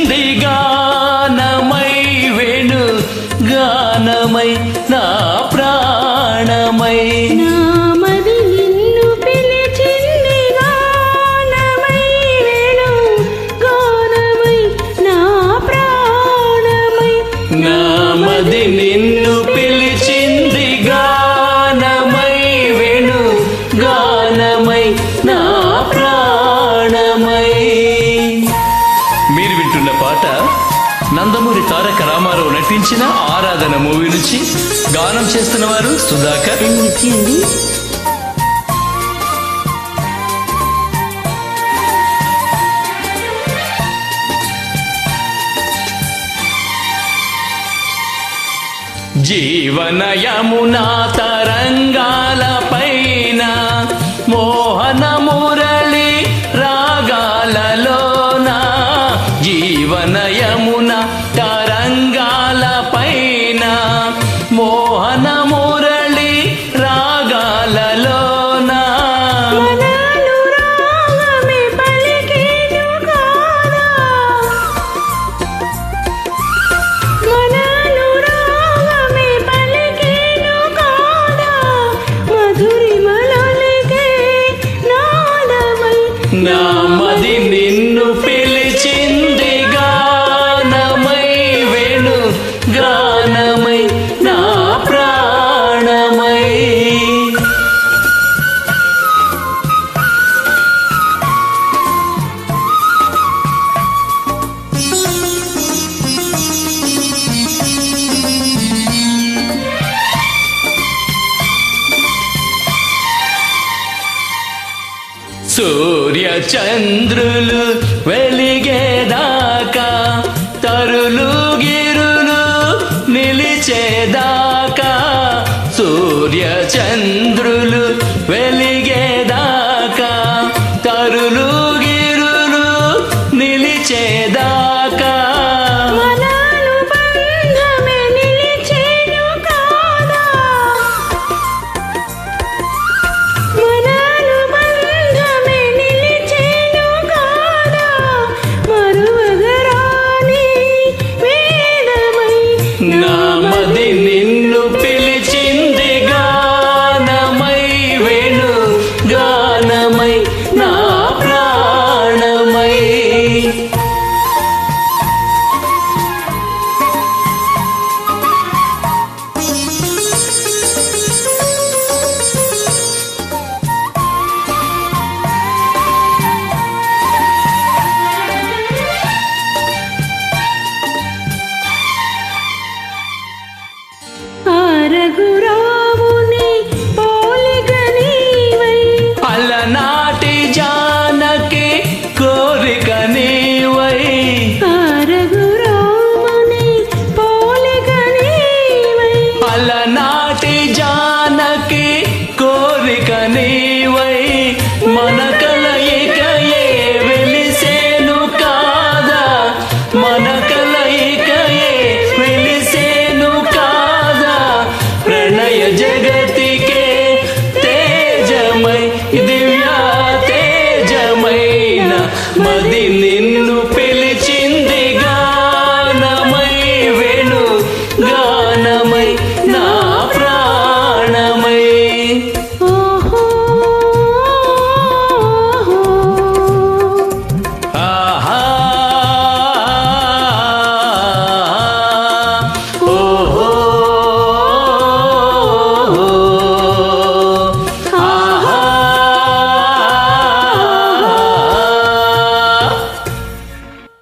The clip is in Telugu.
నిలిచింది గానమై వేణు గానమై నా ప్రాణమై. నిన్ను నటించిన ఆరాధన మూవీ నుంచి గానం చేస్తున్న వారు సుధాకర్. ఇచ్చేయండి జీవనయమునా తరంగాల సూర్య చంద్రులు వెలిగేదాకా తరులు గిరులు నిలిచేదాకా సూర్య చంద్రులు రఘురాముని పోలిగనీవై అలనాటి జానకి కోరిక నీవై. రఘురాముని పోలిగనీవై అలనాటి జానకి కోరిక నీ దివ్య తేజమైన మదిలి